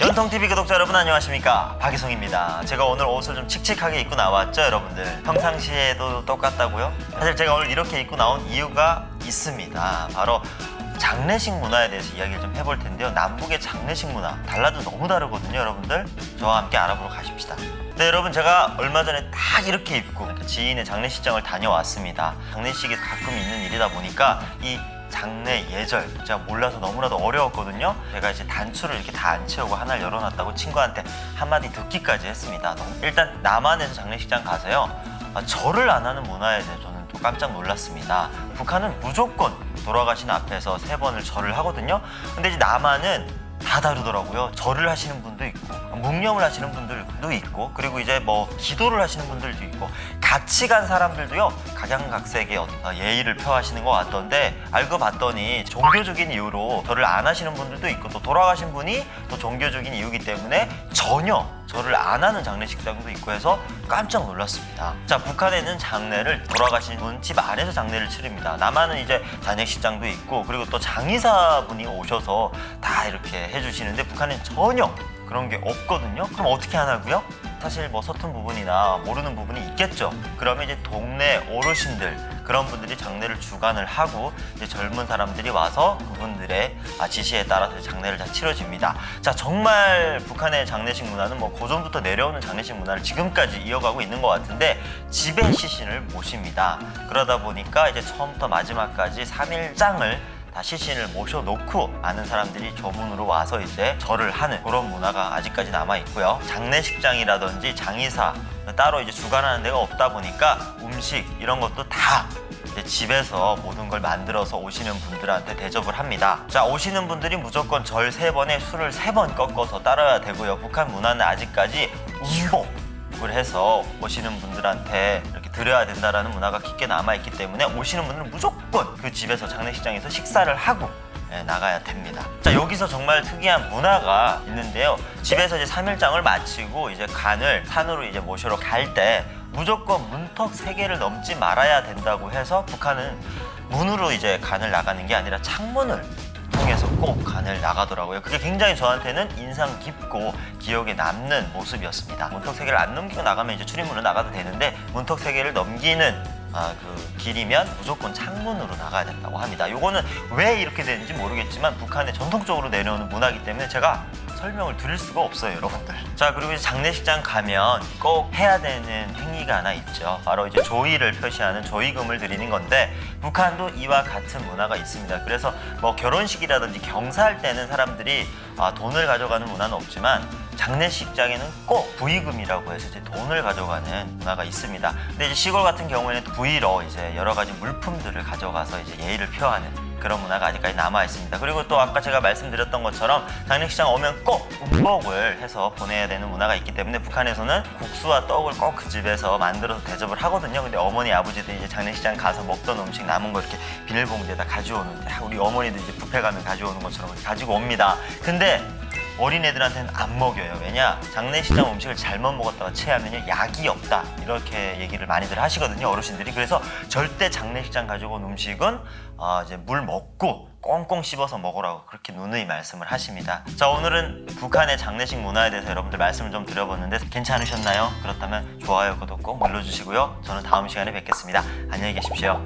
연통TV 구독자 여러분 안녕하십니까? 박희성입니다. 제가 오늘 옷을 좀 칙칙하게 입고 나왔죠 여러분들? 평상시에도 똑같다고요? 사실 제가 오늘 이렇게 입고 나온 이유가 있습니다. 바로 장례식 문화에 대해서 이야기를 좀 해볼 텐데요. 남북의 장례식 문화 달라도 너무 다르거든요 여러분들? 저와 함께 알아보러 가십시다. 네 여러분 제가 얼마 전에 딱 이렇게 입고 지인의 장례식장을 다녀왔습니다. 장례식이 가끔 있는 일이다 보니까 이 장례 예절 제가 몰라서 너무나도 어려웠거든요. 제가 이제 단추를 이렇게 다 안 채우고 하나를 열어놨다고 친구한테 한마디 듣기까지 했습니다. 일단 남한에서 장례식장 가서요 아, 절을 안 하는 문화에 대해 저는 또 깜짝 놀랐습니다. 북한은 무조건 돌아가신 앞에서 세 번을 절을 하거든요. 근데 이제 남한은 다 다르더라고요. 절을 하시는 분도 있고 묵념을 하시는 분들도 있고 그리고 이제 뭐 기도를 하시는 분들도 있고 같이 간 사람들도요 각양각색의 어떤 예의를 표하시는 것 같던데 알고 봤더니 종교적인 이유로 절을 안 하시는 분들도 있고 또 돌아가신 분이 또 종교적인 이유기 때문에 전혀 절을 안 하는 장례식장도 있고 해서 깜짝 놀랐습니다. 자 북한에는 장례를 돌아가신 분 집 안에서 장례를 치릅니다. 남한은 이제 장례식장도 있고 그리고 또 장의사분이 오셔서 다 이렇게 해주시는데 북한은 전혀 그런 게 없거든요. 그럼 어떻게 하나고요? 사실 뭐 서툰 부분이나 모르는 부분이 있겠죠. 그러면 이제 동네 어르신들 그런 분들이 장례를 주관을 하고 이제 젊은 사람들이 와서 그분들의 아, 지시에 따라서 장례를 다 치러집니다. 자 정말 북한의 장례식 문화는 뭐 고전부터 내려오는 장례식 문화를 지금까지 이어가고 있는 것 같은데 집에 시신을 모십니다. 그러다 보니까 이제 처음부터 마지막까지 3일장을 다 시신을 모셔놓고 아는 사람들이 조문으로 와서 이제 절을 하는 그런 문화가 아직까지 남아 있고요. 장례식장이라든지 장의사 따로 이제 주관하는 데가 없다 보니까 음식 이런 것도 다 이제 집에서 모든 걸 만들어서 오시는 분들한테 대접을 합니다. 자 오시는 분들이 무조건 절 세 번에 술을 세 번 꺾어서 따라야 되고요. 북한 문화는 아직까지 우 복을 해서 오시는 분들한테 이렇게 드려야 된다라는 문화가 깊게 남아 있기 때문에 오시는 분들은 무조건 그 집에서 장례식장에서 식사를 하고 예, 나가야 됩니다. 자 여기서 정말 특이한 문화가 있는데요. 집에서 이제 3일장을 마치고 이제 간을 산으로 이제 모시러 갈 때 무조건 문턱 세개를 넘지 말아야 된다고 해서 북한은 문으로 이제 간을 나가는 게 아니라 창문을 통해서 꼭 간을 나가더라고요. 그게 굉장히 저한테는 인상 깊고 기억에 남는 모습이었습니다. 문턱 세 개를 안 넘기고 나가면 이제 출입문으로 나가도 되는데 문턱 세 개를 넘기는 아, 그 길이면 무조건 창문으로 나가야 된다고 합니다. 요거는 왜 이렇게 되는지 모르겠지만 북한에 전통적으로 내려오는 문화이기 때문에 제가 설명을 드릴 수가 없어요, 여러분들. 자, 그리고 이제 장례식장 가면 꼭 해야 되는 행위가 하나 있죠. 바로 이제 조의를 표시하는 조의금을 드리는 건데 북한도 이와 같은 문화가 있습니다. 그래서 뭐 결혼식이라든지 경사할 때는 사람들이 아, 돈을 가져가는 문화는 없지만 장례식장에는 꼭 부의금이라고 해서 이제 돈을 가져가는 문화가 있습니다. 근데 이제 시골 같은 경우에는 부의로 이제 여러 가지 물품들을 가져가서 이제 예의를 표하는 그런 문화가 아직까지 남아 있습니다. 그리고 또 아까 제가 말씀드렸던 것처럼 장례식장 오면 꼭 음복을 해서 보내야 되는 문화가 있기 때문에 북한에서는 국수와 떡을 꼭 그 집에서 만들어서 대접을 하거든요. 근데 어머니 아버지들이 이제 장례식장 가서 먹던 음식 남은 거 이렇게 비닐봉지에다 가져오는데 아, 우리 어머니들 이제 뷔페 가면 가져오는 것처럼 가지고 옵니다. 근데 어린애들한테는 안 먹여요. 왜냐? 장례식장 음식을 잘못 먹었다가 체하면 약이 없다. 이렇게 얘기를 많이들 하시거든요. 어르신들이. 그래서 절대 장례식장 가지고 온 음식은 어, 이제 물 먹고 꽁꽁 씹어서 먹으라고 그렇게 누누이 말씀을 하십니다. 자, 오늘은 북한의 장례식 문화에 대해서 여러분들 말씀을 좀 드려봤는데 괜찮으셨나요? 그렇다면 좋아요, 구독 꼭 눌러주시고요. 저는 다음 시간에 뵙겠습니다. 안녕히 계십시오.